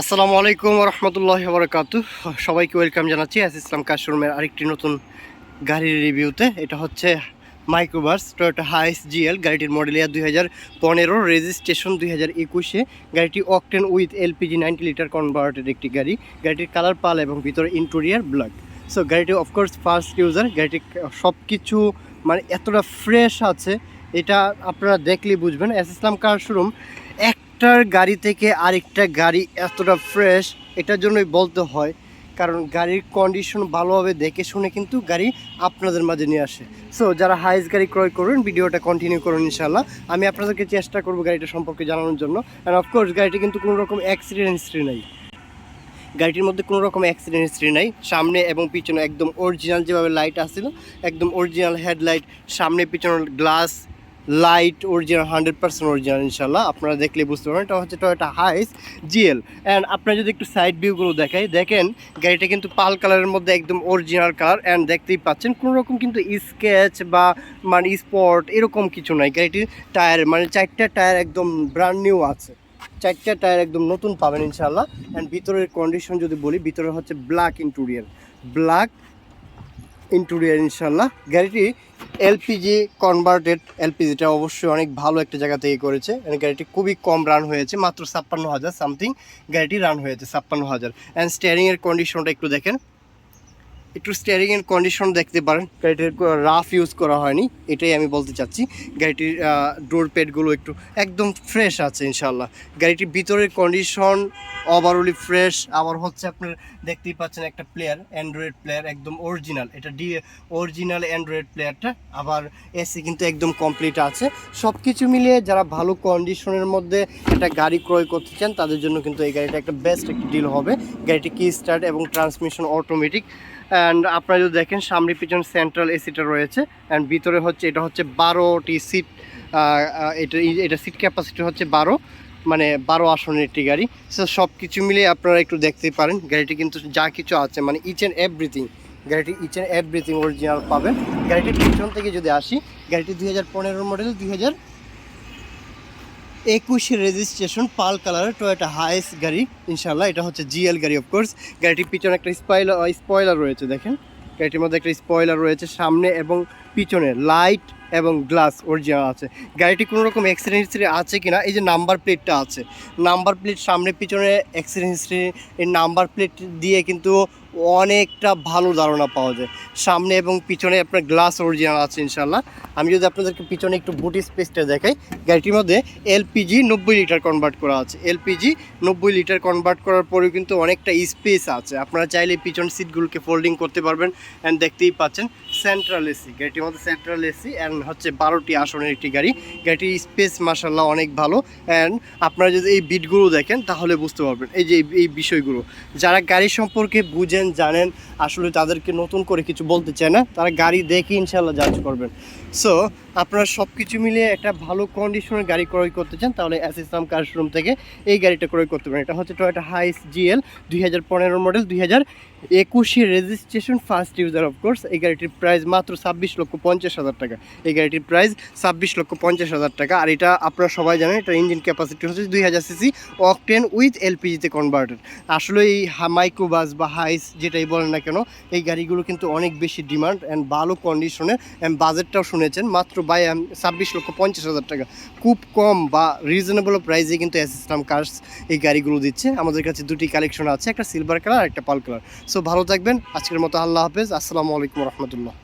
আসসালামু আলাইকুম রহমতুল্লাহ বরকাত সবাইকে ওয়েলকাম জানাচ্ছি এস ইসলাম কাশরুমের আরেকটি নতুন গাড়ির রিভিউতে। এটা হচ্ছে মাইক্রোবাস টয়োটা হাইস জিএল, গাড়িটির মডেল ইয়ার দুই হাজার পনেরো, রেজিস্ট্রেশন দুই হাজার একুশে। গাড়িটি octane with LPG ninety litre converted একটি গাড়ি। গাড়িটির কালার পাল এবং ভিতরে ইন্টেরিয়ার ব্ল্যাক সো গাড়িটি অফকোর্স ফার্স্ট ইউজার গাড়িটি সব কিছু মানে এতটা ফ্রেশ আছে, এটা আপনারা দেখলেই বুঝবেন। এস ইসলাম কার শোরুম একটার গাড়ি থেকে আরেকটা গাড়ি এতটা ফ্রেশ এটার জন্যই বলতে হয়। কারণ গাড়ির কন্ডিশন ভালোভাবে দেখে শুনে কিন্তু গাড়ি আপনাদের মাঝে নিয়ে আসে। সো যারা হাইস গাড়ি ক্রয় করুন ভিডিওটা কন্টিনিউ করুন ইনশাল্লাহ আমি আপনাদেরকে চেষ্টা করব গাড়িটা সম্পর্কে জানানোর জন্য। অ্যান্ড অফকোর্স গাড়িটি কিন্তু কোনো রকম অ্যাক্সিডেন্ট হিস্ট্রি নেই। গাড়িটির মধ্যে কোনো রকম অ্যাক্সিডেন্ট হিস্ট্রি নাই। সামনে এবং পিছনে একদম অরিজিনাল যেভাবে লাইট আসছিল, একদম অরিজিনাল হেডলাইট সামনে পিছনে glass light original hundred percent original ইনশাল্লাহ আপনারা দেখলে বুঝতে পারবেন, এটা হচ্ছে টয়োটা হাইস জিএল অ্যান্ড আপনারা যদি একটু সাইড ভিউগুলো দেখাই, দেখেন, গাড়িটা কিন্তু পাল কালারের মধ্যে একদম অরিজিনাল কালার অ্যান্ড দেখতেই পাচ্ছেন কোনো রকম কিন্তু স্কেচ বা মানে স্পট এরকম কিছু নাই। গাড়িটির টায়ার মানে চারটা টায়ার একদম ব্র্যান্ড নিউ আছে। চারটা টায়ার একদম নতুন পাবেন ইনশাল্লাহ অ্যান্ড ভিতরের কন্ডিশন যদি বলি, ভিতরে হচ্ছে ব্ল্যাক ইন্টুরিয়ার ব্ল্যাক ইন্টুরিয়ার ইনশাল্লাহ গাড়িটি এলপিজি কনভার্টেড এলপিজিটা অবশ্যই অনেক ভালো একটা জায়গা থেকে করেছে। and গাড়িটি খুবই কম রান হয়েছে, মাত্র ছাপ্পান্ন হাজার সামথিং গাড়িটি রান হয়েছে, ছাপ্পান্ন হাজার। অ্যান্ড স্টিয়ারিংয়ের কন্ডিশনটা একটু দেখেন। একটু স্টিয়ারিং এর কন্ডিশন দেখতে পারেন। গাড়িটির রাফ ইউজ করা হয়নি, এটাই আমি বলতে চাচ্ছি। গাড়িটির ডোর প্যাডগুলো একটু একদম ফ্রেশ আছে ইনশাল্লাহ গাড়িটির ভিতরের কন্ডিশন ওভারঅলি ফ্রেশ আবার হচ্ছে আপনার দেখতেই পাচ্ছেন একটা প্লেয়ার অ্যান্ড্রয়েড প্লেয়ার একদম অরিজিনাল এটা ডি অরিজিনাল অ্যান্ড্রয়েড প্লেয়ারটা আবার এসি কিন্তু একদম কমপ্লিট আছে। সব কিছু মিলিয়ে যারা ভালো কন্ডিশনের মধ্যে একটা গাড়ি ক্রয় করতে চান, তাদের জন্য কিন্তু এই গাড়িটা একটা বেস্ট একটা ডিল হবে। গাড়িটি কি স্টার্ট এবং ট্রান্সমিশন অটোমেটিক অ্যান্ড আপনারা যদি দেখেন, সামনে পিছন সেন্ট্রাল এসিটা রয়েছে। অ্যান্ড ভিতরে হচ্ছে, এটা হচ্ছে বারোটি সিট এটা এটা সিট ক্যাপাসিটি হচ্ছে বারো মানে বারো আসনের একটি গাড়ি। সো সব কিছু মিলিয়ে আপনারা একটু দেখতেই পারেন। গাড়িটি কিন্তু যা কিছু আছে মানে ইচ অ্যান্ড এভরিথিং গাড়িটি ইচ অ্যান্ড এভরিথিং অরিজিনাল পাবেন। গাড়িটির পিছন থেকে যদি আসি, গাড়িটি দুই হাজার পনেরো মডেল দুই হাজার একুশে রেজিস্ট্রেশন পাল কালারের টয়োটা হাইস গাড়ি ইনশাল্লাহ এটা হচ্ছে জিএল গাড়ি অফকোর্স গাড়িটির পিছনে একটা স্পয়লার স্পয়লার রয়েছে, দেখেন। গাড়িটির মধ্যে একটা স্পয়লার রয়েছে, সামনে এবং পিছনে লাইট এবং গ্লাস অরিজিনাল আছে। গাড়িটি কোনো রকম অ্যাক্সিডেন্ট হিস্ট্রি আছে কিনা, এই যে নাম্বার প্লেটটা আছে। নাম্বার প্লেট সামনে, পিছনে অ্যাক্সিডেন্ট হিস্ট্রি এই নাম্বার প্লেট দিয়ে কিন্তু অনেকটা ভালো ধারণা পাওয়া যায়। সামনে এবং পিছনে আপনার গ্লাস অরিজিনাল আছে ইনশাল্লাহ আমি যদি আপনাদেরকে পিছনে একটু বুটি স্পেসটা দেখাই, গাড়িটির মধ্যে এলপিজি নব্বই লিটার কনভার্ট করা আছে। এলপিজি নব্বই লিটার কনভার্ট করার পরেও কিন্তু অনেকটা স্পেস আছে। আপনারা চাইলে পিছন সিটগুলোকে ফোল্ডিং করতে পারবেন অ্যান্ড দেখতেই পাচ্ছেন সেন্ট্রাল এসি গাড়িটির মধ্যে সেন্ট্রাল এসি অ্যান্ড হচ্ছে বারোটি আসনের একটি গাড়ি। গাড়িটির স্পেস মাসাল্লাহ অনেক ভালো অ্যান্ড আপনারা যদি এই বিটগুলো দেখেন তাহলে বুঝতে পারবেন। এই যে এই- এই বিষয়গুলো, যারা গাড়ি সম্পর্কে বুঝেন জানেন আসলে তাদেরকে নতুন করে কিছু বলতে চায় না। তারা গাড়ি দেখে ইনশাল্লাহ জাজ করবেন। সো আপনারা সব কিছু মিলিয়ে একটা ভালো কন্ডিশনের গাড়ি ক্রয় করতে চান, তাহলে এস ইসলাম কার শোরুম থেকে এই গাড়িটা ক্রয় করতে পারেন। এটা হচ্ছে টয়োটা হাইস জিএল দুই হাজার পনেরো মডেল দুই হাজার একুশে রেজিস্ট্রেশন ফার্স্ট ইউজার অফকোর্স এই গাড়িটির প্রাইস মাত্র ছাব্বিশ লক্ষ পঞ্চাশ হাজার টাকা। এই গাড়িটির প্রাইস ছাব্বিশ লক্ষ পঞ্চাশ হাজার টাকা। আর এটা আপনারা সবাই জানেন, এটা ইঞ্জিন ক্যাপাসিটি হচ্ছে দুই হাজার সিসি অকটেন উইথ এলপিজিতে কনভার্টেড আসলে এই মাইক্রোবাস বা হাইস যেটাই বলেন না কেন, এই গাড়িগুলো কিন্তু অনেক বেশি ডিমান্ড অ্যান্ড ভালো কন্ডিশনে অ্যান্ড বাজেটটাও শুনেছেন, মাত্র বাই ছাব্বিশ লক্ষ পঞ্চাশ হাজার টাকা। খুব কম বা রিজনেবল প্রাইসে কিন্তু ইসলাম কার্স এই গাড়িগুলো দিচ্ছে। আমাদের কাছে দুটি কালেকশন আছে, একটা সিলভার কালার একটা পাল কালার সো ভালো থাকবেন, আজকের মতো আল্লাহ হাফেজ, আসসালামু আলাইকুম রহমতুল্লাহ।